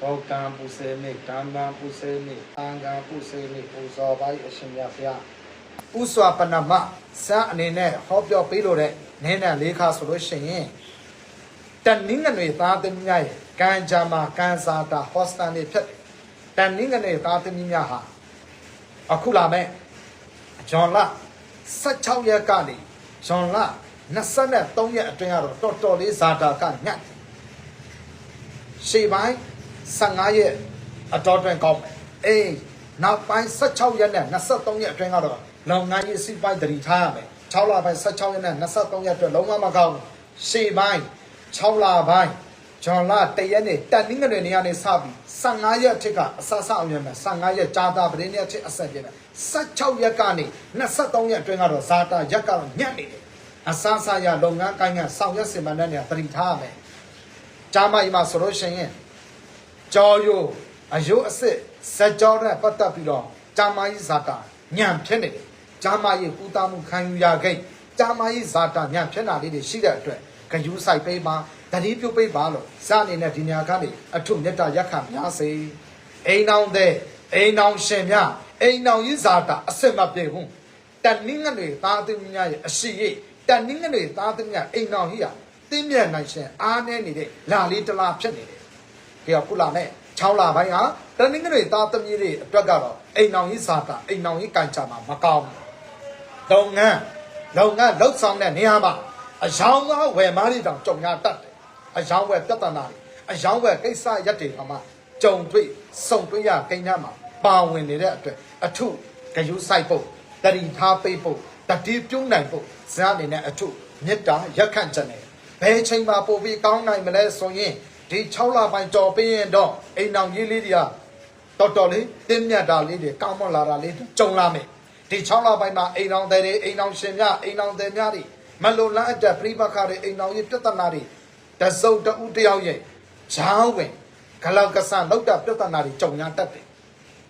ဘောကံပူစေနေကံဗံပူစေနေအံကံပူစေနေပူဇော်ပိုင်းအရှင်မြတ်ဘုရားဥစွာပနမစံအနေနဲ့ဟောပြောပေးလို့တဲ့နည်းနဲ့လေးခါဆိုလို့ရှိရင်တနင်္ဂနွေသားသမီးများရဲ့ကံကြမ္မာကံစားတာဟောစတန်တွေဖြစ်တယ်တနင်္ဂနွေသားသမီးများဟာအခုလာမဲ့ဂျွန်လ16ရက်ကနေဂျွန်လ23ရက်အတွင်းကတော့တော်တော်လေးဇာတာကညတ်တယ်ရှေ့ပိုင်း 15ရက်အတော်တွင်ကောင်းမယ်အေးနောက်ပိုင်း16ရက်နဲ့23ရက်အတွင်းကတော့လုံငန်းရေးစီပိုင်းတတိထားရမယ်6လပိုင်း16ရက်နဲ့23ရက်အတွက်လုံးဝမကောင်းဘူးရှေ့ပိုင်း6လပိုင်းဂျွန်လ1ရက်နေ့တက်နင်းငွေနေရာနေစပြီး15ရက်အထက်ကအဆဆအောင်ရမယ်15ရက်ကြာတာပရင်းရက်အထက်အဆက်ပြည့်မယ်16ရက်ကနေ23ရက်အတွင်းကတော့ဇာတာရက်ကတော့ညံ့နေတယ်အဆဆရလုပ်ငန်းကိုင်းကဆောင်ရွက်စင်မှန်းတဲ့နေရာတတိထားရမယ်ဂျာမိုင်မှာဆိုလို့ရှိရင် ကြောယိုအယိုအစ်စ်ဇက်ကြောနဲ့ပတ်သက်ပြီးတော့ဂျာမာယီဇာတာညံဖြစ်နေတယ်ဂျာမာယီပူတာမှုခံယူရခဲ့ဂျာမာယီဇာတာညံဖြစ်တာလေးတွေရှိတဲ့အတွက်ဂယူးဆိုင်ပေးပါတတိပြုတ်ပေးပါလို့စအနေနဲ့ဒီညာကနေအထုမေတ္တာရက်ခံများစေအိမ်အောင်တဲ့အိမ်အောင်ရှင်များအိမ်အောင်ယီဇာတာအစစ်မပြေဘူးတနင်းငွေသားသမီးများရဲ့အရှိရိတနင်းငွေသားသမီးများအိမ်အောင်ဟိယတင်းမြတ်နိုင်ရှင်အားနေနေတဲ့လာလေးတလားဖြစ်နေတယ် ကဲခုလာမဲ့6လပိုင်းဟာတနင်္ဂနွေသားသမီးတွေအတွက်ကတော့အိမ်အောင်ကြီးစာတာအိမ်အောင်ကြီးကံကြမှာမကောင်းဘူးလုပ်ငန်းလုပ်ငန်းလှုပ်ဆောင်တဲ့နေရာမှာအယောင်သားဝယ်မားတွေတောင်ကြုံရတတ်တယ်အယောင်ဝယ်ပြဿနာတွေအယောင်ဝယ်ကိစ္စရက်တွေကမှကြုံတွေ့စုံတွေ့ရကိန်းများမှာပါဝင်နေတဲ့အတွက်အထုဂယုဆိုင်ဖို့တတိထားပိတ်ဖို့တတိပြုံးနိုင်ဖို့ဇာတ်အနေနဲ့အထုမေတ္တာရက်ခန့်ချက်နေဘယ်ချိန်မှာပို့ပြီးကောင်းနိုင်မလဲဆိုရင် ဒီ6လပိုင်းကြော်ပြီးရင်တော့အိမ်အောင်ကြီးလေးတွေကတော်တော်လေးတင်းမြတ်တာလေးတွေကောင်းမွန်လာတာလေးတွေကြုံလာမယ်ဒီ6လပိုင်းမှာအိမ်အောင်တဲ့တွေအိမ်အောင်ရှင်များအိမ်အောင်တဲ့များတွေမလုံလန်းအပ်တဲ့ပြိပခါတွေအိမ်အောင်ကြီးပြဿနာတွေတစုံတဦးတယောက်ရဲ့ဈာဝင်ဂလောက်ကဆန်လောက်တာပြဿနာတွေကြုံရတတ်တယ်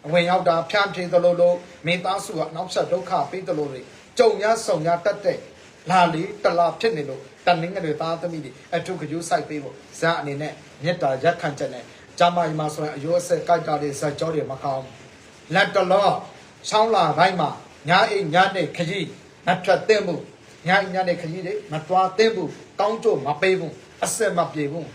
အဝင်ရောက်တာဖြန့်ဖြေသလိုလိုမိသားစုကနောက်ဆက်ဒုက္ခပေးသလိုတွေကြုံရဆုံရတတ်တဲ့ လာလီတလာဖြစ်နေလို့တနင်္ဂနွေသားသမီးတွေအထုကကျူးဆိုင်ပေးဖို့ဇာအနေနဲ့မေတ္တာရက်ခံချက်နဲ့ဂျာမိုင်မှာဆိုရင်အယိုးအဆက်ကြိုက်တာတွေဇက်ကြောတွေမကောင်းဘူးလက်တလောချောင်းလာတိုင်းမှာညာအိမ်ညာနေခကြီးမဖြတ်သိမ့်မှုညာအိမ်ညာနေခကြီးတွေမတွားသိမ့်ဘူးကောင်းကျိုးမပေးဘူးအဆက်မပြေဘူး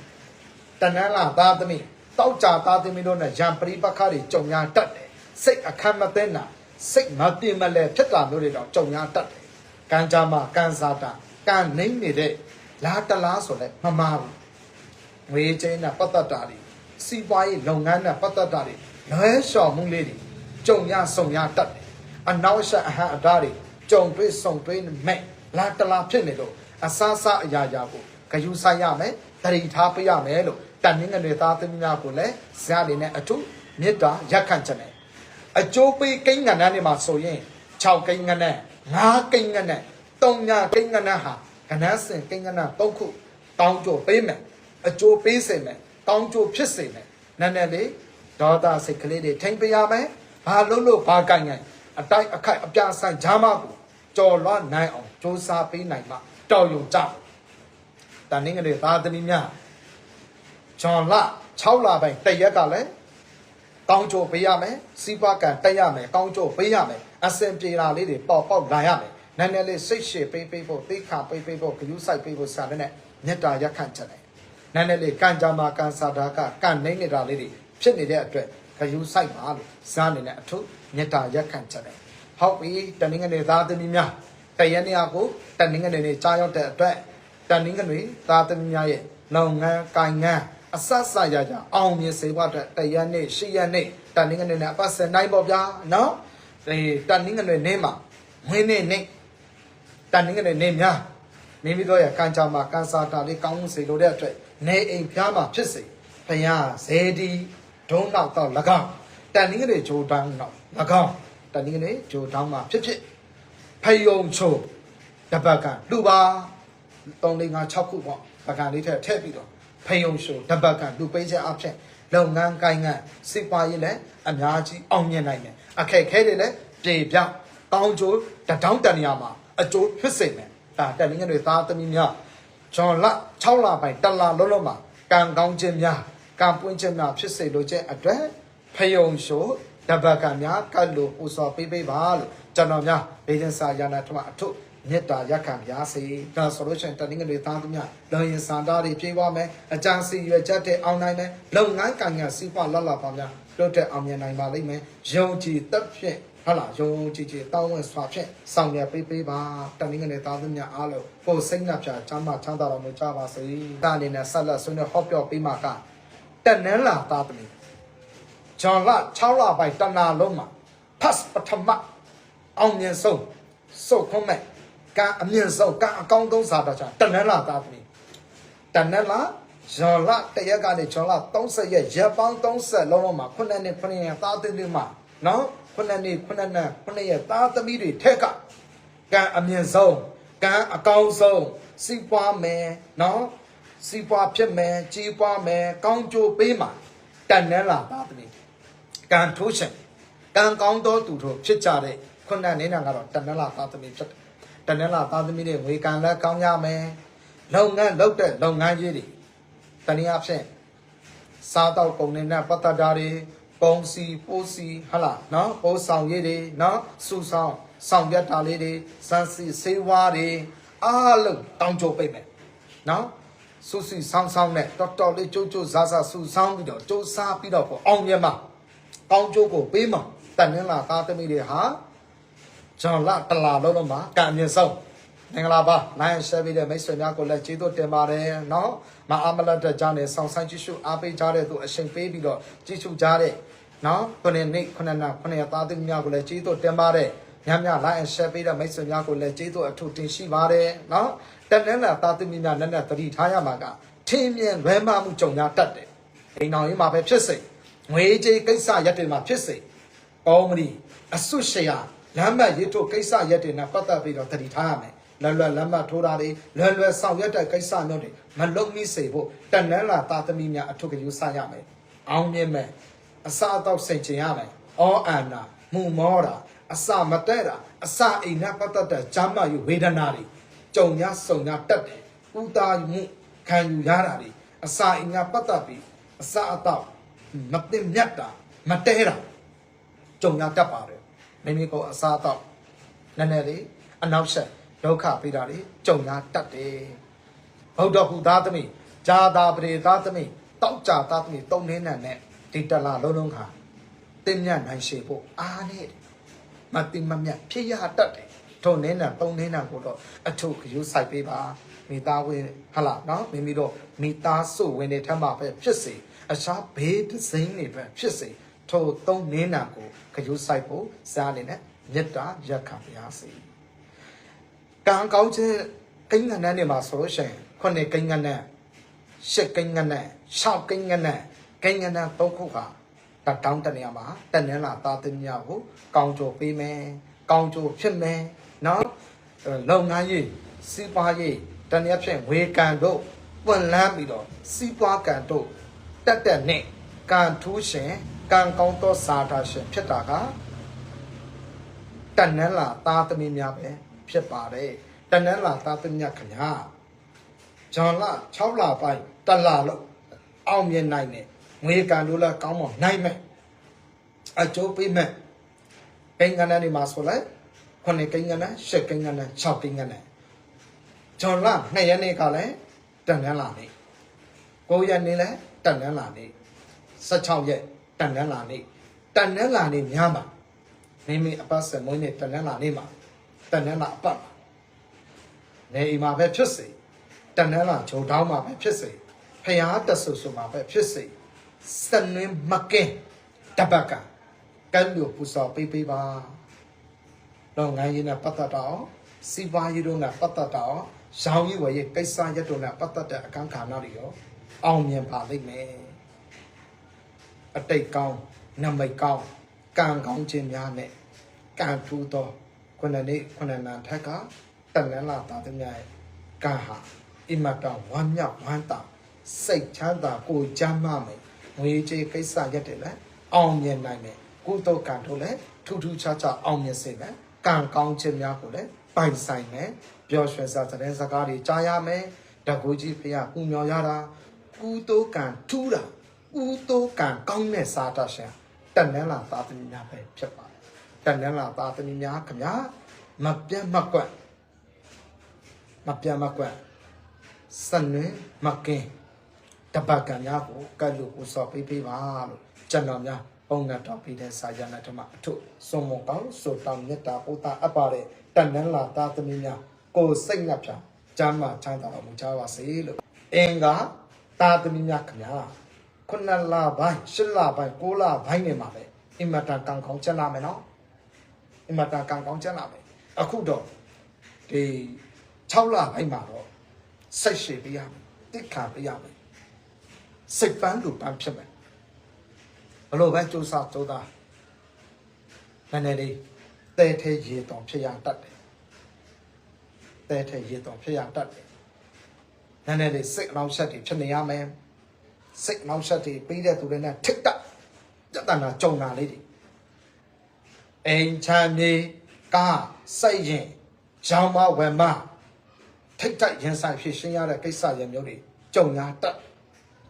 တနန်းလာသားသမီးတောက်ကြသားသမီးတို့နဲ့ရံပရိပခါတွေကြုံရတတ်တယ်စိတ်အခမ်းမသိနာစိတ်မပြင်းမလဲဖြစ်တာမျိုးတွေတော့ကြုံရတတ်တယ် ကံကြမှာကံစားတာကံနှိမ့်နေတဲ့လာတလားဆိုလဲမမာဘူးငွေချင်းနဲ့ပတ်သက်တာတွေစီးပွားရေးလုပ်ငန်းနဲ့ပတ်သက်တာတွေလွဲလျှော်မှုလေးတွေကြုံရဆုံရတတ်တယ်အနောက်ရှက်အဟံအတားတွေကြုံတွေ့ဆုံတွေ့မဲ့လာတလားဖြစ်နေလို့အဆအဆအရာရာကိုဂယူဆိုင်ရမယ်တရိထားပေးရမယ်လို့တန်ငင်းငွေသားသမီးများကိုလည်းဇာတ်လေးနဲ့အထုမေတ္တာရက်ခံချက်နဲ့အကျိုးပေးကိန်းငဏ္ဍတွေမှာဆိုရင်6ကိန်းငဏ္ဍ 5ကိန်းငဏ္ဍ3ညာကိန်းငဏ္ဍဟာကဏ္ဍစင်ကိန်းငဏ္ဍ3ခုတောင်းကြပေးမယ်အကျိုးပေးစေမယ်တောင်းကြဖြစ်စေမယ်နည်းနည်းလေးဒေါသစိတ်ကလေးတွေထိမ့်ပေးရမယ်ဘာလို့လို့ဘာကိုင်ငိုင်အတိုက်အခိုက်အပြဆိုင်ဂျာမကိုကြော်လွှားနိုင်အောင်စ조사ပေးနိုင်မှတော်ရုံကြတန်ငင်းကလေးသာသမီများဂျွန်လ6လပိုင်းတရက်ကလည်း ကောင်းကြိုးပေးရမယ်စီးပွားကံတက်ရမယ်ကောင်းကြိုးပေးရမယ်အစင်ပြေတာလေးတွေပေါက်ပေါက်လာရမယ်နည်းနည်းလေးစိတ်ရှည်ပေးပေးဖို့သိခါပေးပေးဖို့ဂရုစိုက်ပေးဖို့ဆရာနဲ့မေတ္တာရက်ခန့်ချက်တယ်နည်းနည်းလေးကံကြမ္မာကံစာတာကကံနေနေတာလေးတွေဖြစ်နေတဲ့အတွက်ဂရုစိုက်ပါလို့ဇာနေနဲ့အထုမေတ္တာရက်ခန့်ချက်တယ်ဟုတ်ပြီတနင်္ဂနွေသားသမီးများတရက်နေရာကိုတနင်္ဂနွေနေ့ကြားရောက်တဲ့အတွက်တနင်္ဂနွေသားသမီးများရဲ့လုပ်ငန်းကိုင်ငန်း အဆတ်ဆရကြအောင်မြင်စေဖို့အတွက်တရက်နေ့ရှစ်ရက်နေ့တန်နင်းငွေနဲ့အပတ်စင်နိုင်ပေါ့ဗျာနော်ဒီတန်နင်းငွေနေ့မှာဝင်းနေ့နေ့တန်နင်းငွေနေ့များမိမိတို့ရဲ့ကံကြမ္မာကံစာတာလေးကောင်းမှုစေလိုတဲ့အတွက်နေအိမ်ဖျားမှာဖြစ်စေဘုရားဇေဒီဒုံနောက်တော့၎င်းတန်နင်းငွေဂျိုတန်းနောက်၎င်းတန်နင်းငွေဂျိုတန်းမှာဖြစ်ဖြစ်ဖယုံချိုတပတ်ကလူပါ3 4 5 6ခုပေါ့ပကံလေးထည့်ထည့်ပြီးတော့ ဖယုံရှုတပတ်ကလူပေးချက်အဖြစ်လုပ်ငန်းကိုင်းငန်းစစ်ပါရေးလည်းအများကြီးအောင်မြင်နိုင်တယ်အခက်ခဲတွေလည်းပြေပြောင်းကောင်းကျိုးတထောင်းတန်ရာမှာအကျိုးဖြစ်စေမယ်ဒါတက်လင်းငယ်တွေသားသမီးများဂျွန်လ6လပိုင်းတလလုံးလုံးမှာကံကောင်းခြင်းများကံပွင့်ခြင်းများဖြစ်စေလိုခြင်းအတွက်ဖယုံရှို့တပတ်ကများကတ်လို့ပူဇော်ပေးပေးပါလို့ကျွန်တော်များဒေသစာယာနာထမအထု မေတ္တာရက်ခံပါစေဒါဆိုလို့ရှိရင်တနင်္ဂနွေသားသူများလောင်ရင်စန္ဒာတွေပြေးပါမယ်အကြံစီရွယ်ချက်တဲ့အောင်နိုင်မယ်လုပ်ငန်းကံကံစီးပွားလတ်လာပါများလွတ်တဲ့အောင်မြင်နိုင်ပါလိမ့်မယ်ယုံကြည်တက်ဖြင့်ဟုတ်လားယုံကြည်ကြည်တောင်းဝင်စွာဖြင့်ဆောင်ရွက်ပေးပေးပါတနင်္ဂနွေသားသူများအားလုံးကိုယ်စိတ်နှပြချမ်းသာချမ်းသာတော်မူကြပါစေဒါအနေနဲ့ဆက်လက်ဆွေးနွေးဟောပြောပေးမှာကတနင်္လာသားသမီးဂျွန်လ6လပိုင်းတနာလုံးမှာဖတ်ပထမအောင်မြင်ဆုံးစုတ်ခွန်မဲ့ ကံအမြင့်ဆုံးကံအကောင်းဆုံးစာတော်ချာတနင်္လာသားသမီးတနင်္လာဂျွန်လတရက်ကနေဂျွန်လ30ရက်ရက်ပေါင်း30လုံးလုံးမှာခုနှစ်နှစ်ခုနှစ်ရက်သားသမီးမှာနော်ခုနှစ်နှစ်ခုနှစ်နှစ်ခုနှစ်ရက်သားသမီးတွေထက်ကကံအမြင့်ဆုံးကံအကောင်းဆုံးစီးပွားမယ်နော်စီးပွားဖြစ်မယ်ကြီးပွားမယ်ကောင်းကျိုးပေးမှာတန်နှဲလာသားသမီးကံထိုးရှင်ကံကောင်းသောသူတို့ဖြစ်ကြတဲ့ခုနှစ်နေနာကတော့တန်နှဲလာသားသမီးဖြစ်တယ် တန်နှဲလာသားသမီးတွေငွေကံလည်းကောင်းရမယ်လုပ်ငန်းလုပ်တဲ့လုပ်ငန်းကြီးတွေတနည်းအားဖြင့်စားတော့ကုန်နေနဲ့ပတ်သက်တာတွေပုံစီပိုးစီဟလာနော်ပိုးဆောင်ရည်တွေနော်စူဆောင်ဆောင်ပြတ်တာလေးတွေစမ်းစီဆေးဝါးတွေအားလုံးတောင်းကြပိတ်မယ်နော်စူစီဆောင်ဆောင်နဲ့တော်တော်လေးကြိုးကြိုးစားစားစူဆောင်ပြီးတော့ကြိုးစားပြီးတော့ပေါ့အောင်မြတ်မှာကောင်းကျိုးကိုပေးမှာတန်နှင်းလာသားသမီးတွေဟာ ကျွန်တော်လတလာလုံးလုံးမှာကံမြင့်ဆုံးမင်္ဂလာပါနိုင်ရှယ်ပြီးတဲ့မိတ်ဆွေများကိုလည်းကျေးဇူးတင်ပါတယ်နော်မအားမလတ်တဲ့ကြားနဲ့ဆောင်ဆိုင်ကြည့်ရှုအားပေးကြတဲ့သူအရှင်ပေးပြီးတော့ကြည့်ရှုကြတဲ့နော်ခုနှစ်နှစ်ခုနှစ်နာခုနှစ်သားသမီးများကိုလည်းကျေးဇူးတင်ပါတယ်ညံ့ညလိုက်အရှက်ပေးတဲ့မိတ်ဆွေများကိုလည်းကျေးဇူးအထူးတင်ရှိပါတယ်နော်တက်တန်းလာသားသမီးများလက်နဲ့တတိထားရမှာကထင်းမြင်လွဲမမှုကြုံရတတ်တယ်အိမ်တော်ကြီးမှာပဲဖြစ်စေငွေကြေးကိစ္စရက်တွေမှာဖြစ်စေကောင်းမလို့အဆွရှရာ လမ်းမရစ်တို့ကိစ္စရက်တွေနဲ့ပတ်သက်ပြီးတော့တတိထားရမယ်လွယ်လွယ်လမ်းမထိုးတာတွေလွယ်လွယ်ဆောင်ရွက်တဲ့ကိစ္စမျိုးတွေမလုံမိစေဖို့တဏ္ဍလာသားသမီးများအထုကယူဆရမယ်။အောင်းမြင့်မဲ့အစာအတော့စိတ်ချင်ရမယ်။အောအန္နာမှုမောတာအစာမတက်တာအစာအိမ်နဲ့ပတ်သက်တဲ့ဂျမ်းမယူဝေဒနာတွေကြုံရဆုံရတက်တယ်။ဥတာမှုခံယူရတာတွေအစာအိမ်နဲ့ပတ်သက်ပြီးအစာအတော့မတင်မြတ်တာမတဲတာကြုံရတတ်ပါတယ်။ မိမိကိုအစာအတော့နည်းနည်းလေးအနောက်ဆက်ဒုက္ခပေးတာတွေကြုံရတတ်တယ်။ဘုဒ္ဓဟူသားသမီးဂျာတာပရိသားသမီးတောက်ကြသားသမီးတုံနေနဲ့နဲ့ဒီတလာလုံးလုံးခါတင်းမြတ်နိုင်ရှိဖို့အားနဲ့မတိမမြတ်ဖြစ်ရတတ်တယ်။ထုံနေနဲ့တုံနေနဲ့ကိုတော့အထုခယူဆိုင်ပေးပါမိသားဝင်ဟလာနော်မိမိတို့မိသားစုဝင်တွေထမ်းမှာပဲဖြစ်စေအခြားဘေးဒဇိမ့်တွေပဲဖြစ်စေ ထိုသုံးနေနာကိုခယူဆိုင်ဖို့စားနေနဲ့မေတ္တာရက်ခံပါရစေ။ကံကောင်းခြင်းကိန်းငန်းနဲ့မှာဆိုလို့ရှိရင်ခုနှစ်ကိန်းငန်းနဲ့ရှစ်ကိန်းငန်းနဲ့ရှောက်ကိန်းငန်းနဲ့ကိန်းငန်းနဲ့သုံးခုကတတောင်းတနေရာမှာတနင်္လာသားသမီးများကိုကောင်းကြိုပေးမယ်ကောင်းကြိုဖြစ်မယ်နော်အဲလုပ်ငန်းရေးစီးပွားရေးတနည်းဖြင့်ဝေကံတို့ပွင့်လန်းပြီးတော့စီးပွားကံတို့တက်တက်နဲ့ကံထူးရှင် ကံကောင်းသောစာတာရှင်ဖြစ်တာကတနန်းလာသားသမီးများပဲဖြစ်ပါတယ်တနန်းလာသားသမီးများခင်ဗျာဂျွန်လာ6လပိုင်းတလလို့အောင်မြင်နိုင်တယ်ငွေကန်လို့လည်းကောင်းမနိုင်မယ်အကျိုးပေးမယ်ကိန်းကနန်းဒီမှာဆိုလိုက်ခုနှစ်ကိန်းကနန်းရှစ်ကိန်းကနန်း6ကိန်းကနန်းဂျွန်လာ2ရက်နေ့ကလည်းတနန်းလာနေ့9ရက်နေ့လည်းတနန်းလာနေ့16ရက် တနန်းလာနေ့တနန်းလာနေ့များမှာမိမိအပတ်စမွေးနေ့တနင်္လာနေ့မှာတနင်္လာအပတ်မှာနေအိမ်မှာပဲဖြစ်စေတနင်္လာဂျုံတောင်းမှာပဲဖြစ်စေဖျားတဆူဆူမှာပဲဖြစ်စေစနင်းမကင်တပတ်ကကံလို့ပူစော်ပေးပေးပါတော့ငိုင်းရင်းနဲ့ပတ်သက်တော့စီးပွားရေးတို့နဲ့ပတ်သက်တော့ရောင်းရည်ဝယ်ရေးကိစ္စရက်တို့နဲ့ပတ်သက်တဲ့အခန်းကဏ္ဍတွေရောအောင်မြင်ပါလိမ့်မယ် အတိတ်ကောင်းနမိတ်ကောင်းကံကောင်းခြင်းများနဲ့ကံထူးသောခုနှစ်နေ့ခုနှစ်နာထက်ကတန်လန်းလာတာတည်းများရဲ့ကံဟာအင်မတန်ဝမ်းမြောက်ဝမ်းသာစိတ်ချမ်းသာကိုယ်ချမ်းသာမယ်ငွေကြေးကိစ္စရက်တွေလည်းအောင်မြင်နိုင်မယ်ကုသိုလ်ကံတို့လည်းထူးထူးခြားခြားအောင်မြင်စေမယ်ကံကောင်းခြင်းများကိုလည်းပိုင်ဆိုင်မယ်ပျော်ရွှင်စွာတဲ့စကားတွေကြားရမယ်တကူကြီးဖရာပူမြော်ရတာကုသိုလ်ကံထူးတာ ဥတိုးကံကောင်းတဲ့စားတတ်ရှင်တန်နန်းလာသာသမီများပဲဖြစ်ပါတယ်တန်နန်းလာသာသမီများခမညာမပြတ်မကွက်မပြတ်မကွက်စနွေမကင်းတပတ်ကံများကိုကတ်လို့ကိုစော်ပေးပေးပါလို့ကျွန်တော်များပုံငတ်တော်ပေးတဲ့စာရဏဓမ္မအထုစုံမကောင်းဆိုတောင်းမြတ်တာပို့တာအပ်ပါတဲ့တန်နန်းလာသာသမီများကိုယ်စိတ်နှပြကျမ်းမာချမ်းသာတော်မူကြပါစေလို့အင်္ဂါသာသမီများခမညာ ခုနှစ်လပိုင်းရှစ်လပိုင်းကိုးလပိုင်းနေမှာပဲအင်မတန်ကံကောင်းချက်လာမယ်နော်အင်မတန်ကံကောင်းချက်လာမယ်အခုတော့ဒီ6လပိုင်းမှာတော့စိတ်ရှည်ပေးရမယ်တိခါပေးရမယ်စိတ်ပန်းလူပန်းဖြစ်မယ်ဘလို့ပဲစူးစမ်းကြိုးစားနည်းနည်းလေးတဲထဲရေတောင်ဖြစ်ရတတ်တယ်တဲထဲရေတောင်ဖြစ်ရတတ်တယ်နည်းနည်းလေးစိတ်အလောင်းချက်တွေဖြစ်နေရမယ် စိတ်နောက်ဆက်တွေပြီးတဲ့သူတွေနဲ့ထိတ်တက်ပြဿနာကြုံတာလေးတွေအိမ်ချမ်းမြေကားစိတ်ရင်ရောင်မဝယ်မထိတ်တက်ရင်ဆိုင်ဖြစ်ရှင်းရတဲ့ကိစ္စရမျိုးတွေကြုံရတက်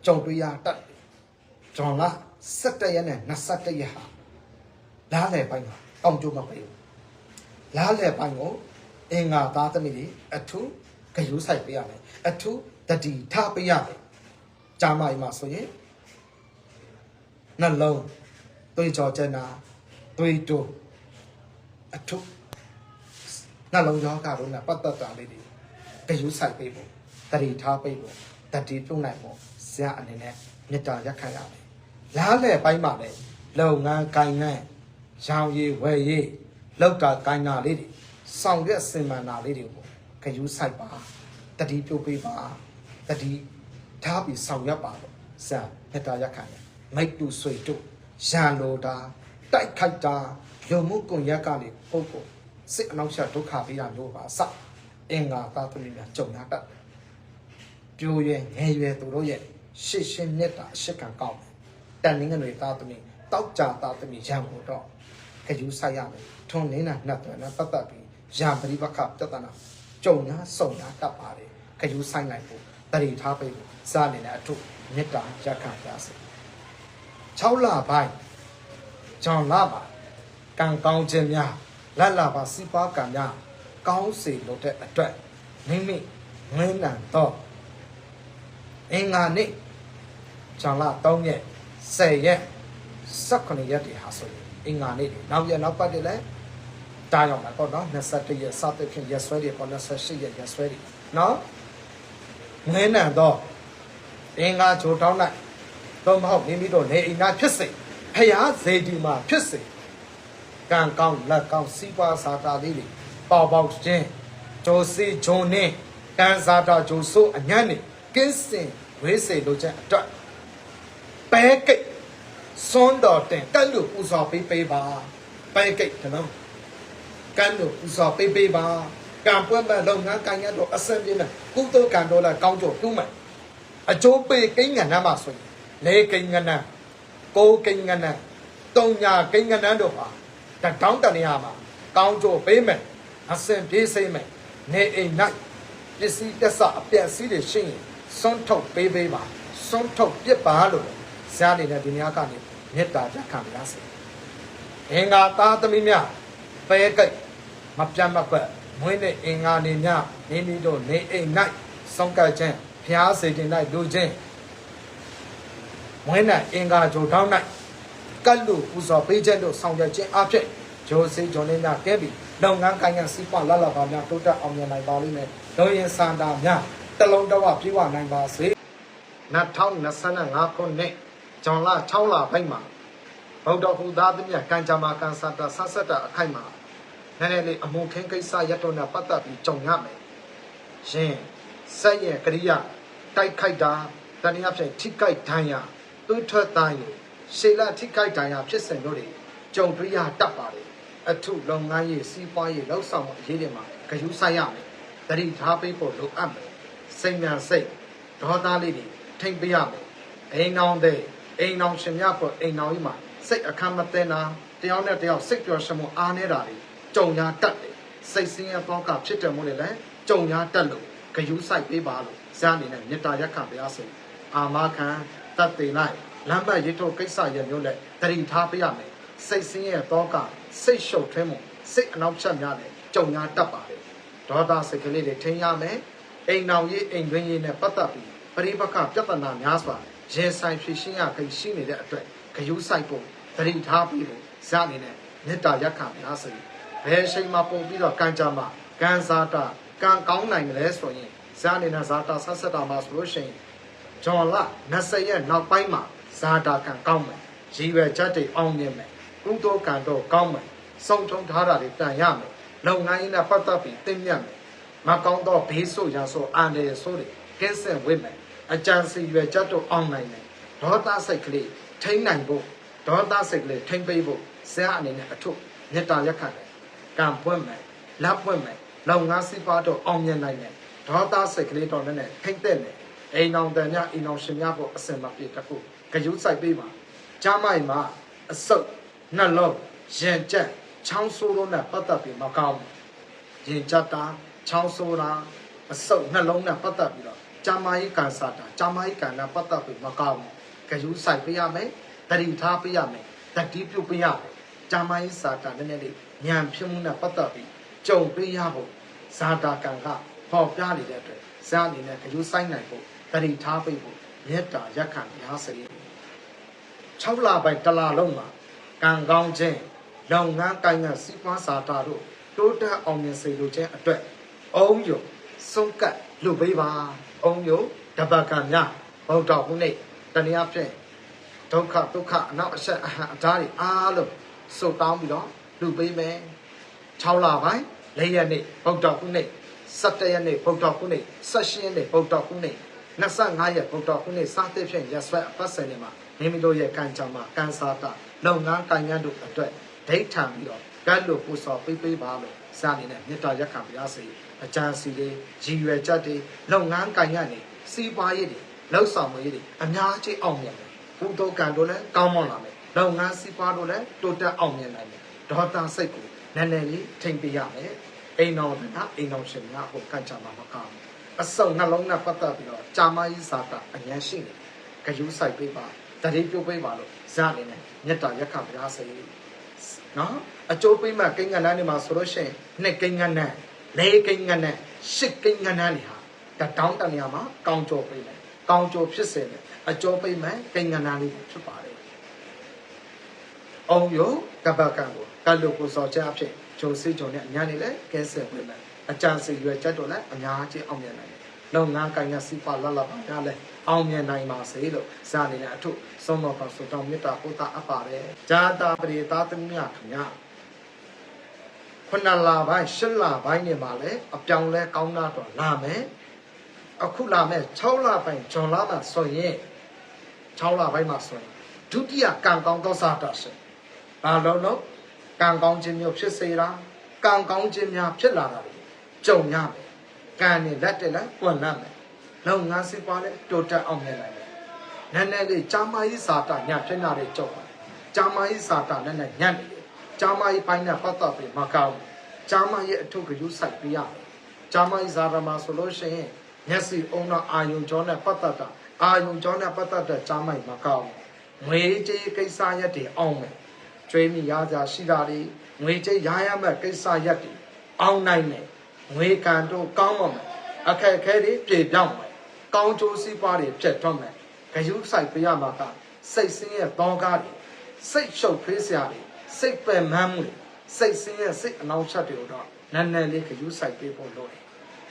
ကြုံတွေ့ရတက်ဂျွန်လာ17ရက်နဲ့21ရက်ဟာလားလေပိုင်းမှာတောင်းကြမပေးဘူးလားလေပိုင်းကိုအင်္ဂါသားသမီးတွေအထူးဂယုဆိုင်ပေးရမယ်အထူးတတိထားပေးရမယ် ကြာမကြီးမှာဆိုရင်နှလုံးသွေးကြောကျနာသွေးတိုးအထုနှလုံးရောဂါတို့နဲ့ပတ်သက်တာလေးတွေဂရုစိုက်ပေးဖို့တတိထားပေးဖို့တတိပြုံးနိုင်ဖို့ဆရာအနေနဲ့မေတ္တာရက်ခံရမယ်လားလေပိုင်းမှာလည်းလုပ်ငန်းကိုင်ငန်းရောင်ရည်ဝယ်ရည်လောက်တာကိုင်နာလေးတွေဆောင်ရွက်စင်မှန်တာလေးတွေကိုဂရုစိုက်ပါတတိပြုတ်ပေးပါတတိ ထားပြီးဆောင်ရွက်ပါတော့ဇာမေတ္တာရက်ခံတယ်မိတ်တူဆွေတို့ရန်လိုတာတိုက်ခိုက်တာလူမှုကွန်ရက်ကနေပုတ်ဖို့စစ်အနောက်ရှဒုက္ခပေးတာမျိုးပါစအင်္ဂါသာသမီများကြုံရတတ်တယ်ပြိုရွယ်ငယ်ရွယ်သူတို့ရဲ့ရှစ်ရှင်းမြတ်တာအရှိကံကောင်းတယ်တန်နင်းငွေသာသမီတောက်ကြသာသမီရံဖို့တော့ခယူဆိုင်ရမယ်ထွန်းနေတာနှတ်တယ်နဲ့ပတ်သက်ပြီးရံပရိပခပြဿနာကြုံညာစုံညာတတ်ပါတယ်ခယူဆိုင်နိုင်ဖို့တတိထားပေးဖို့ စအနေနဲ့အထုမေတ္တာရက်ခံပါစေ6လပိုင်းဂျွန်လာပါကံကောင်းခြင်းများလက်လာပါစီပွားကံများကောင်းစေလို့တဲ့အတွက်မိမိငင်းနံတော့အင်္ဂါနေ့ဂျွန်လာ3ရက်10ရက်18ရက်တွေဟာဆိုရင်အင်္ဂါနေ့တွေနောက်ရက်နောက်ပတ်တွေလည်းတားရောက်မှာပေါ့နော်21ရက်စသဖြင့်ရက်ဆွဲတွေပေါ့28ရက်ရက်ဆွဲတွေနော်ငင်းနံတော့ အင်္ဂါချိုတောင်းလိုက်တော့မဟုတ်မိမိတို့နေအိမ်သားဖြစ်စေဖျားစေတီမှာဖြစ်စေကံကောင်းလက်ကောင်းစီးပွားစာတာလေးတွေပေါပေါချင်းဂျိုစီဂျုံနဲ့တန်စာတာဂျိုဆိုးအညံ့နဲ့ကင်းစင်ဝေးစေလို့ချက်အတွက်ပဲကိတ်စွန်းတော်တင်ကတ်လို့ပူဇော်ပေးပေးပါပဲကိတ်တလုံးကတ်လို့ပူဇော်ပေးပေးပါကံပွင့်မဲ့လုပ်ငန်းကိုင်ရတော့အစင်ပြင်းမဲ့ကုသိုလ်ကံတော်လာကောင်းကြတူးမဲ့ အကျိုးပေးကိန်းငံနှမ်းမှာဆိုရင်လေကိန်းငံနှမ်းကိုကိန်းငံနှမ်းတုံညာကိန်းငံနှမ်းတို့ပါတတောင်းတနေရမှာကောင်းကြပေးမဲ့အစင်ပြေးစိမ့်မဲ့နေအိမ်၌ပစ္စည်းတက်ဆအပြည့်စည်းတွေရှိရင်စွန့်ထုတ်ပေးပေးပါစွန့်ထုတ်ပြစ်ပါလို့ဇာနေနဲ့ဒီများကနေမေတ္တာရက်ခံပါစေအင်္ဂါသားသမီးများပဲကိတ်မပြတ်မကွက်မွေးတဲ့အင်္ဂါနေများမိမိတို့နေအိမ်၌ဆုံးကပ်ခြင်း ဖျားစေခြင်း၌လူချင်းမွေးတဲ့အင်္ဂါဂျိုထောင်း၌ကတ်လူပူဇော်ပေးခြင်းတို့ဆောင်ရွက်ခြင်းအဖြစ်ဂျိုစေဂျွန်လေးများကဲပြီးလုပ်ငန်းကိုင်ငံစီးပွားလလပါများတိုးတက်အောင်မြင်နိုင်ပါလိမ့်မယ်။လုံရင်စန္ဒာများတလုံးတဝပြေဝနိုင်ပါစေ။2025ခုနှစ်ဇွန်လ6လပိုင်းမှာဗုဒ္ဓဟူသားသမီးကံကြမ္မာကံစတာဆဆက်တာအခိုက်မှာနည်းနည်းလေးအမုန်းခင်းကိစ္စရတော့နဲ့ပတ်သက်ပြီးကြုံရမယ်။ရှင်စက်ရဲ့ကရိယာ တိုက်ခိုက်တာတနည်းအားဖြင့်ထိခိုက်ဒဏ်ရာသွေးထွက်တိုင်းရှေလထိခိုက်ဒဏ်ရာဖြစ်စဉ်တို့တွေကြုံတွေ့ရတတ်ပါတယ်။အထုလုပ်ငန်းရေးစီးပွားရေးလှုပ်ဆောင်မှုအရေးတွေမှာဂရုစိုက်ရမယ်။တတိထားပေးဖို့လိုအပ်မယ်။စိတ်ညာစိတ်ဒေါသလေးတွေထိမ့်ပေးရမယ်။အိမ်အောင်တဲ့အိမ်အောင်ရှင်မြတ်ဖို့အိမ်အောင်ကြီးမှာစိတ်အခမ်းမသိတာတယောက်နဲ့တယောက်စိတ်ပျော်ရွှင်မှုအားနေတာတွေကြုံညာတက်တယ်စိတ်ဆင်းရဲသောကဖြစ်တယ်မို့လေလေကြုံညာတက်လို့ဂယုစိုက်ပေးပါလို့ ဇာအနေနဲ့မေတ္တာရက်ခံပါရစေအာမခံတတ်သိလိုက်လမ်းပတ်ရစ်ထုတ်ကိစ္စရမျိုးနဲ့တတိထားပေးရမယ်စိတ်ဆင်းရဲတော့ကစိတ်ရှုပ်ထွေးမှုစိတ်အနောက်ချက်များနဲ့ကြုံများတတ်ပါတယ်ဒေါသစိတ်ကလေးတွေထိန်းရမယ်အိမ်အောင်ရေးအိမ်တွင်းရေးနဲ့ပတ်သက်ပြီးပရိပက္ခပြဿနာများစွာရင်ဆိုင်ဖြေရှင်းရခိရှိနေတဲ့အတွက်ဂယုစိုက်ဖို့တတိထားပြီးဖို့ဇာအနေနဲ့မေတ္တာရက်ခံများစေဘယ်အချိန်မှပုံပြီးတော့ကံကြမှာကံစားတာကံကောင်းနိုင်မလဲဆိုရင် ဇာအနေနဲ့ဇာတာဆက်ဆက်တာမှာဆိုလို့ရှိရင်ဂျွန်လ20ရက်နောက်ပိုင်းမှာဇာတာကံကောင်းမယ်ရည်ရွယ်ချက်တွေအောင်မြင်မယ်ကုသိုလ်ကံတော့ကောင်းမယ်စုံထုံထားတာတွေတန်ရမယ်လုပ်ငန်းရေးနဲ့ပတ်သက်ပြီးသိမြတ်မယ်မကောင်းတော့ဘေးဆိုရဆိုအန္တရာယ်ဆိုတွေကင်းစင်ဝိမယ်အကြံစီရွယ်ချက်တော့အောင်နိုင်တယ်ဒေါသစိတ်ကလေးထိန်းနိုင်ဖို့ဒေါသစိတ်ကလေးထိန်းပေးဖို့ဇာအနေနဲ့အထုမေတ္တာရက်ခံတယ်ကံပွင့်မယ်လက်ပွင့်မယ်လုပ်ငန်းစီးပွားတော့အောင်မြင်နိုင်တယ် ဒေါသစိတ်ကလေးတော့လည်းထိန်းတဲ့မယ်အိမ်အောင်တန်များအိမ်အောင်ရှင်များဖို့အစင်မပြေတတ်ဖို့ဂယုစိုက်ပေးပါဂျာမိုင်မှာအစုပ်နှလုံးရင်ကြက်ချောင်းဆိုးလို့နဲ့ပတ်သက်ပြီးမကောင်းဘူးရင်ကြက်တာချောင်းဆိုးတာအစုပ်နှလုံးနဲ့ပတ်သက်ပြီးတော့ဂျာမိုင်ကန်စာတာဂျာမိုင်ကန်နဲ့ပတ်သက်ပြီးမကောင်းဘူးဂယုစိုက်ပေးရမယ်တတိထားပေးရမယ်တတိပြုတ်ပေးရမယ်ဂျာမိုင်စာတာနည်းနည်းလေးညံဖြစ်မှုနဲ့ပတ်သက်ပြီးကြုံပေးရဖို့ဇာတာကံက ပေါ်ပြနေတဲ့အတွက်ဇာအနေနဲ့ဂယုစိုက်နိုင်ဖို့တတိထားပိတ်ဖို့မေတ္တာရက်ခံရားစေ6လပိုင်းတစ်လလုံးမှာကံကောင်းခြင်းလုပ်ငန်းကိုင်ငံစီးပွားစာတာတို့တိုးတက်အောင်မြင်စေလိုခြင်းအတွက်အုံယုံဆုံးကပ်လူပေးပါအုံယုံတပတ်ကံများဘုဒ္ဓဘုနေတနည်းအားဖြင့်ဒုက္ခဒုက္ခအနောက်အဆက်အဟံအဓာတ်တွေအားလုံးစုတောင်းပြီးတော့လူပေးမယ်6လပိုင်း၄ရက်နေ့ဗုဒ္ဓဘုနေ 17ရက်နေ့ဗုဒ္ဓဘုနေ18ရက်နေ့ဗုဒ္ဓဘုနေ25ရက်ဗုဒ္ဓခုနှစ်စသဖြင့်ရဆွဲအပတ်စဉ်တွေမှာမိမိတို့ရဲ့ကံကြမ္မာကံစားတာလုပ်ငန်းကိုင်ငန်းတို့အတွက်ဒိဋ္ဌံပြီးတော့ကတ်လို့ပူစော်ပေးပေးပါလို့စအနေနဲ့မေတ္တာရက်ခံပါရစေအကြံစီတွေရည်ရွယ်ချက်တွေလုပ်ငန်းကိုင်ငန်းတွေစီးပွားရေးတွေလှုပ်ဆောင်မှုရေးတွေအများကြီးအောင်မြင်တယ်ဘုဒ္ဓကံတို့လည်းကောင်းမွန်လာမယ်လုပ်ငန်းစီးပွားတို့လည်းတိုးတက်အောင်မြင်နိုင်တယ်ဒေါသစိတ်ကိုနည်းနည်းလေးထိမ့်ပေးရမယ် အိမ်တော်ကအိမ်တော်ရှင်များဟိုကံကြမ္မာမကောင်းဘူးအစုံနှလုံးနဲ့ပတ်သက်ပြီးတော့ဂျာမကြီးစာကအញ្ញရှိနေဂယုစိုက်ပေးပါတတိပြုတ်ပေးပါလို့ဇာနေနဲ့မေတ္တာရက်ခပြားစေနော်အကျိုးပေးမှကိန်းကဏ္ဍတွေမှာဆိုလို့ရှိရင်နှစ်ကိန်းကဏ္ဍလေးကိန်းကဏ္ဍရှစ်ကိန်းကဏ္ဍတွေဟာတတောင်းတနေရာမှာကောင်းကြောပေးမယ်ကောင်းကြောဖြစ်စေတယ်အကျိုးပေးမှကိန်းကဏ္ဍလေးဖြစ်ပါတယ်အောင်ယောတပတ်ကံကိုကတ်လို့ကိုစောချအဖြစ် ဂျုံစိဂျုံနဲ့အညာနေလဲကဲဆယ်ပေးမယ်အကြံစီရွယ်ချက်တော့လည်းအများကြီးအောင်မြင်နိုင်တယ်လုပ်ငန်းကိုင်ကစီပါလလပါရလဲအောင်မြင်နိုင်ပါစေလို့ဇာနေနဲ့အထုဆုံးတော်ပါဆိုတော့မေတ္တာပို့တာအပ်ပါတယ်ဇာတာပရိသာသမီးခင်ဗျာခုနလပိုင်းရှစ်လပိုင်းနေမှာလဲအပြောင်းလဲကောင်းတာတော့လာမယ်အခုလာမယ်6လပိုင်းဂျွန်လမှာဆိုရင်6လပိုင်းမှာဆိုရင်ဒုတိယကံကောင်းသောစာတာရှင်ဘာလို့လို့ ကံကောင်းခြင်းမျိုးဖြစ်စေတာကံကောင်းခြင်းများဖြစ်လာတာလေကြုံရမယ်ကံနဲ့လက်တက်လိုက်ပွင့်လာမယ်လုံငန်းစပွားလဲတိုးတက်အောင်မြင်နိုင်တယ်နည်းနည်းလေးကြာမကြီးစာတာညဖြစ်လာတဲ့ကြုံပါတယ်ကြာမကြီးစာတာနဲ့နဲ့ညံ့နေတယ်ကြာမကြီးပိုင်းနဲ့ပတ်သက်ပြီးမကောင်းကြာမကြီးအထုကယူဆိုင်ပြရမယ်ကြာမကြီးဇာရမဆိုလို့ရှိရင်မျက်စိအုံတော့အာယုံကြောနဲ့ပတ်သက်တာအာယုံကြောနဲ့ပတ်သက်တဲ့ကြာမကြီးမကောင်းငွေကြေးကိစ္စရက်တွေအောင်မယ် ကျွေးမိရကြရှိတာတွေငွေကြေးရရမဲ့ကိစ္စရက်တွေအောင်နိုင်တယ်ငွေကံတို့ကောင်းပါမယ်အခက်အခဲတွေပြေပြောင်းမယ်ကောင်းကျိုးစီးပွားတွေပြတ်ထွက်မယ်ဂယုဆိုင်ပြရမှာကစိတ်ဆင်းရဲတောကားတွေစိတ်ရှုပ်ဖေးစရာတွေစိတ်ပယ်မန်းမှုတွေစိတ်ဆင်းရဲစိတ်အနှောင့်အယှက်တွေတော့နည်းနည်းလေးဂယုဆိုင်ပေးဖို့လိုတယ်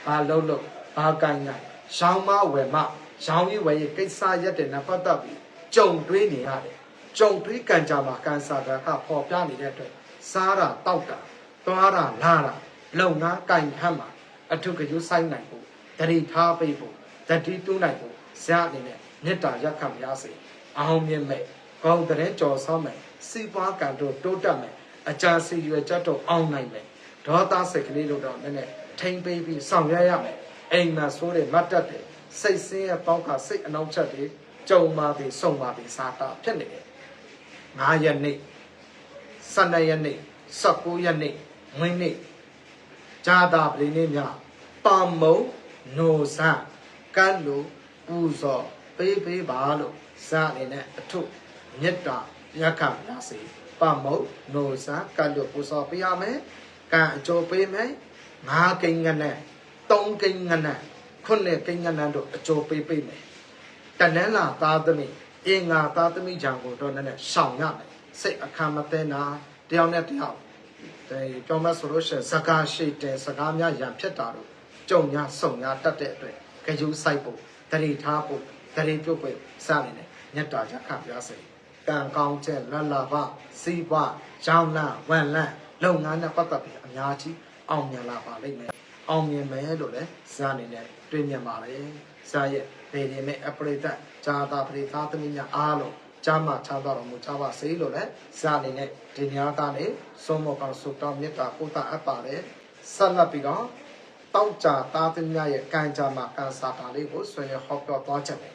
ဘာလို့လို့ဘာကံညာရောင်းမဝယ်မရောင်းပြီးဝယ်ရေးကိစ္စရက်တွေနဲ့ပတ်သက်ပြီးကြုံတွေးနေရတယ် ကြုံတွေးကံကြမှာကံစားတာကပေါ်ပြနေတဲ့အတွက်စားတာတောက်တာသွားတာလာတာလုံငန်းကင်ခတ်မှာအထုကယူဆိုင်နိုင်ဖို့တတိထားပေးဖို့တတိတူးနိုင်ဖို့ဇာအနေနဲ့မေတ္တာရက်ခံရစေအောင်မြင်မဲ့ကောင်းတဲ့ကြော်ဆောင်မဲ့စီပွားကံတို့တိုးတက်မဲ့အကြစီရွယ်ချက်တော့အောင်နိုင်မဲ့ဒေါသစိတ်ကလေးတို့တော့နည်းနည်းထိမ့်ပေးပြီးဆောင်ရွက်ရမယ်အိမ်မှာဆိုးတဲ့မတ်တက်တယ်စိတ်ဆင်းရဲပေါင်းကစိတ်အနှောင့်အယှက်တွေကြုံပါပြီစုံပါပြီစာတာဖြစ်နေတယ် 9ရက်နေ့12ရက်နေ့19ရက်နေ့ဝင်းနေ့ဂျာတာပလင်းနေ့များပါမုံနိုဆန်ကတ်လို့ပူဇော်ပေးပေးပါလို့စအနေနဲ့အထုမေတ္တာရက္ခရစေပမုတ်နိုစာကတ်လို့ပူဇော်ပေးရမယ်ကံအကျိုးပေးမယ်ငါးကိန်းငနဲ့သုံးကိန်းငနဲ့ခုနှစ်ကိန်းငနဲ့တို့အကျိုးပေးပေးမယ်တနန်းလာသားသမီး အင်္ဂါသားသမီးကြောင့်ကိုတော့နည်းနည်းရှောင်ရမယ်စိတ်အခမ်းမသိနာတယောက်နဲ့တယောက်ဒီပြောမဆိုလို့ရှိရင်စကားရှိတယ်စကားများရံဖြစ်တာတို့ကြုံများစုံများတတ်တဲ့အတွက်ကြယူဆိုင်ဖို့တတိထားဖို့တတိပြုတ်ဖို့စနေတယ်မြတ်တာကြခပြစေကံကောင်းချက်လတ်လာပါစီးပွားရောင်းလန့်ဝန်လန့်လုပ်ငန်းနဲ့ပတ်သက်ပြီးအများကြီးအောင်မြင်လာပါလိမ့်မယ်အောင်မြင်မယ်လို့လည်းစနေနဲ့တွေ့မြင်ပါလေစရဲ့ ဒေဒီမဲ့အပရိသတ်ဇာတာပရိသတ်သမီးများအားလုံးကျမ်းမာချမ်းသာတော်မူကြပါစေလို့လည်းဇာနေနဲ့ဒီညကနေဆုံးမကောင်ဆုတောင်းမြတ်တာပို့တာအပ်ပါတယ်ဆက်လက်ပြီးတော့တောက်ကြသားသမီးများရဲ့ကံကြမှာကံစာတာလေးကိုဆွေးနွေးဟောပြောသွားချက်တယ်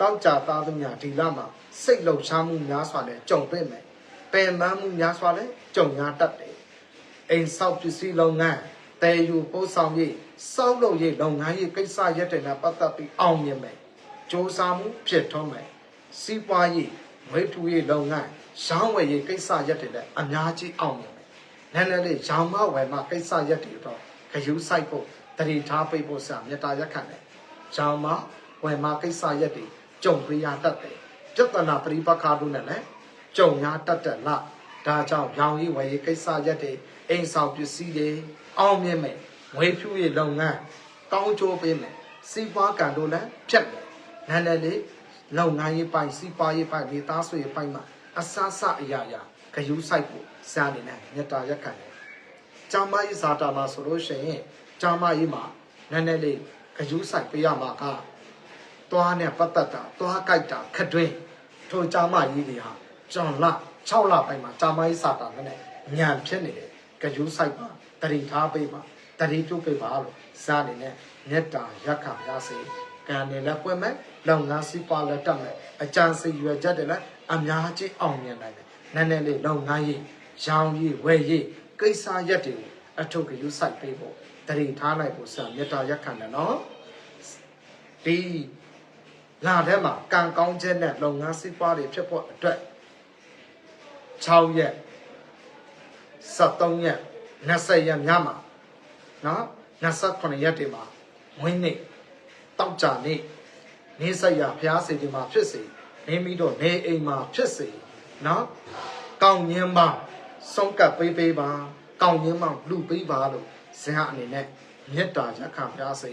တောက်ကြသားသမီးများဒီလမှာစိတ်လှုပ်ရှားမှုများစွာနဲ့ကြုံတွေ့မယ်ပင်ပန်းမှုများစွာနဲ့ကြုံရတတ်တယ်အိမ်ဆောက်ပစ္စည်းလုပ်ငန်းတဲယူပို့ဆောင်ရေး စောက်လုပ်ရေးလုပ်ငန်းရေးကိစ္စရက်တွေနဲ့ပတ်သက်ပြီးအောင်မြင်မယ်စ조사မှုဖြစ်ထွန်းမယ်စီးပွားရေးမွေးထူရေးလုပ်ငန်းရောင်းဝယ်ရေးကိစ္စရက်တွေလည်းအများကြီးအောင်မြင်မယ်။နည်းနည်းလေးရောင်းမဝယ်မကိစ္စရက်တွေတော့ဂယူးဆိုင်ဖို့တတိထားပိတ်ဖို့စမေတ္တာရက်ခံတယ်။ရောင်းမဝယ်မကိစ္စရက်တွေကြုံပေးရတတ်တယ်။ပြဿနာပရိပခါတို့နဲ့လည်းကြုံရတတ်တယ်လား။ဒါကြောင့်ရောင်းရေးဝယ်ရေးကိစ္စရက်တွေအိမ်ဆောင်ပစ္စည်းတွေအောင်မြင်မယ်။ ဝယ်ဖြူရေးလုပ်ငန်းကောင်းကျိုးပေးမယ်။စီးပွားကံတို့လည်းဖြတ်မယ်။နည်းနည်းလေးလုပ်ငန်းရေးပိုင်းစီးပွားရေးပိုင်းဒေသဆွေရေးပိုင်းမှာအဆအဆအရာရာဂယူးဆိုင်ဖို့စာနေနဲ့မေတ္တာရက်ခံတယ်။ဂျာမကြီးဇာတာမှာဆိုလို့ရှိရင်ဂျာမကြီးမှာနည်းနည်းလေးဂယူးဆိုင်ပေးရမှာကသွားနဲ့ပတ်သက်တာသွားကြိုက်တာခတ်တွင်းထိုဂျာမကြီးတွေဟာဂျွန်လ6လပိုင်းမှာဂျာမကြီးဇာတာနဲ့ညံဖြစ်နေတယ်ဂယူးဆိုင်မှာတတိထားပေးပါ တတိပြုတ်ပေးပါလို့စာနေနဲ့မေတ္တာရက်ခံရစေကံနေလည်းပွင့်မဲ့လုပ်ငန်းစီးပွားလည်းတက်မဲ့အကြံစီရွယ်ချက်တွေလည်းအများကြီးအောင်မြင်နိုင်တယ်နည်းနည်းလေးလုပ်ငန်းရေးရောင်းရေးဝယ်ရေးကိစ္စရက်တွေကိုအထုတ်ကယူစိုက်ပေးဖို့တတိထားနိုင်ဖို့ဆရာမေတ္တာရက်ခံတယ်နော်ဒီလာထဲမှာကံကောင်းခြင်းနဲ့လုပ်ငန်းစီးပွားတွေဖြစ်ဖို့အတွက်6ရက်73ရက်20ရက်ညမှာ နော်28ရက်တွေမှာဝင်းနေတောက်ကြနေနေဆက်ရဖျားစီဒီမှာဖြစ်စေနေမိတော့နေအိမ်မှာဖြစ်စေနော်ကောင်းညင်းပါဆုံးကပ်ပေးပေးပါကောင်းညင်းပါလူပေးပါလို့ဇင်ဟာအနေနဲ့မေတ္တာရက်ခံဖျားစေ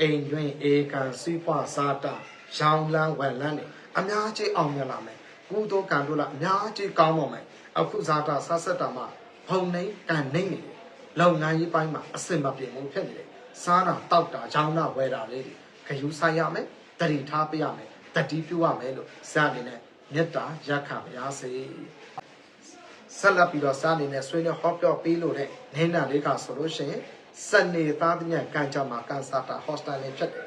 အိမ်တွင်အေကံစီးပွားစားတာရောင်းလန်းဝယ်လန်းနေအများကြီးအောင်မြင်လာမယ်ကုသိုလ်ကံတို့လားအများကြီးကောင်းပါမယ်အခုစားတာဆက်ဆက်တာမှာဖုံနေကံနေနေတယ် လုပ်ငန်းရေးပိုင်းမှာအစင်မပြေမှုဖြစ်နေတယ်စားတာတောက်တာရောင်းတာဝယ်တာလေးတွေခယူးဆိုင်ရမယ်တတိထားပေးရမယ်တတိပြုရမယ်လို့စအနေနဲ့မေတ္တာရက်ခံပါရစေဆက်လက်ပြီးတော့စအနေနဲ့ဆွေးနွေးဟောပြောပေးလို့တဲ့နေနာလေးကဆိုလို့ရှိရင်စနေသားသမ ्या ကံကြမှာကန်စာတာဟော့စတယ်လေးဖြစ်တယ်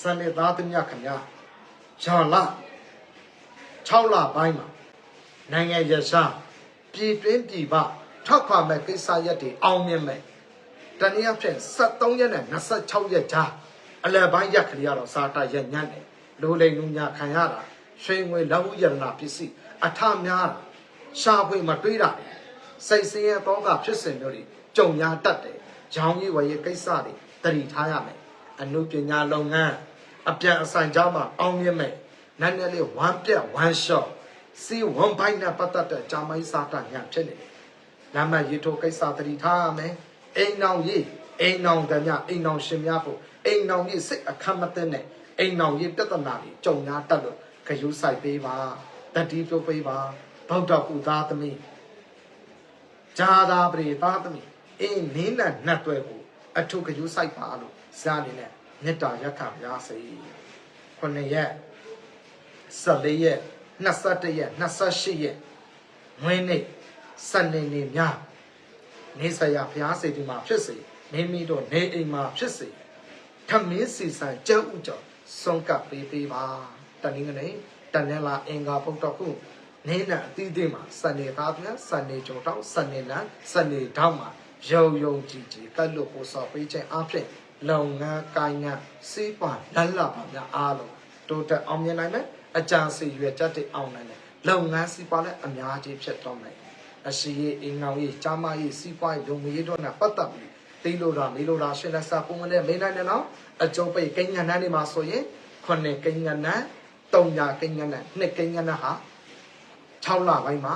စနေသားသမ ्या ခင်ဗျာဂျွန်လာ6လပိုင်းမှာနိုင်ငံရရှာပြည်တွင်းပြည်ပ ထောက်ခွာမဲ့ကိစ္စရက်တွေအောင်မြင်မဲ့တနည်းအားဖြင့်73ရက်နဲ့26ရက်ကြားအလယ်ပိုင်းရက်ကလေးကတော့စာတာရက်ညံ့တယ်လိုလိမ်လူညာခံရတာရွှေငွေလက်ဝရဏပစ္စည်းအထများတာရှာဖွေမတွေးတာစိတ်ဆင်းရဲတော့ကဖြစ်စဉ်မျိုးတွေကြုံရတတ်တယ်။ကြောင်းကြီးဝယ်ရေးကိစ္စတွေတတိထားရမယ်။အနုပညာလုပ်ငန်းအပြန်အဆိုင်ကြားမှာအောင်မြင်မယ်။နည်းနည်းလေးဝမ်းပြတ်ဝမ်းလျှော့စီဝမ်ဘိုင်းနဲ့ပတ်သက်တဲ့ဂျာမိုင်းစာတာညာဖြစ်နေတယ်။ လမ်းမရေးထိုးကိစ္စတတိထားရမယ်။အိမ်အောင်ရေးအိမ်အောင်တညအိမ်အောင်ရှင်များဖို့အိမ်အောင်ရေးစိတ်အခမ်းမသိနဲ့အိမ်အောင်ရေးပြဿနာတွေကြုံရတတ်လို့ခရူးဆိုင်ပေးပါတတိပြုတ်ပေးပါဗုဒ္ဓပူသားသမီးဂျာသာပရိသားသမီးအင်းနင်းနဲ့နှတ်တွဲကိုအထုခရူးဆိုင်ပါလို့ဇာနေနဲ့မေတ္တာရက်ခံပါစေခုနှစ်ရက်14ရက်21ရက်28ရက်ဝင်းနေ စနေနေ့များနေဆရာဘုရားစေတီမှာဖြစ်စေနေမိတော့နေအိမ်မှာဖြစ်စေထမင်းစီဆန်ကျဲဥကြောင့်ဆုံးကပ်ပေးပေးပါတနင်္ဂနွေတနင်္လာအင်္ဂါပုဒ်တော်ခုနေနဲ့အသီးသီးမှာစနေသားပြစနေကြောတောက်စနေလန်းစနေတောက်မှာယုံယုံကြည်ကြည်ကတ်လို့ပို့စော်ပေးခြင်းအဖြစ်လုံငန်းကိုင်းငန်းစီးပွားလတ်လပါများအားလုံးတိုးတက်အောင်မြင်နိုင်မယ်အကြံစီရွယ်ချက်တွေအောင်နိုင်တယ်လုပ်ငန်းစီးပွားလည်းအများကြီးဖြစ်သွားမယ် အရှိရေးအင်္ဂောင်ရေးကြားမရေးစီးပွားရေးလုံငွေရေးတို့နဲ့ပတ်သက်ပြီးတီးလို့တာမေးလို့တာရှင်းလက်စာပုံမနဲ့မိနိုင်တယ်နော်အကျုံးပိတ်ကိန်းငန်းတန်းတွေမှာဆိုရင်ခုနှစ်ကိန်းငန်းတန်းတုံညာကိန်းငန်းတန်းနှစ်ကိန်းငန်းတန်းဟာ6လပိုင်းမှာ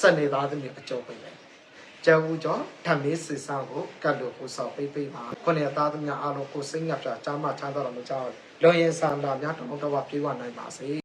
စနေသားသမီးအကျုံးပိတ်တယ်ကျောင်းဦးကျော်ဓမေးစစ်ဆောင်ကိုကတ်လို့ပူဆောက်ပေးပေးပါခုနှစ်သားသမီးအားလုံးကိုစိတ်ညပ်ပြကြားမချမ်းသာတော်မူကြပါလုံရင်ဆန္ဒများတော်တော်ပြေဝနိုင်ပါစေ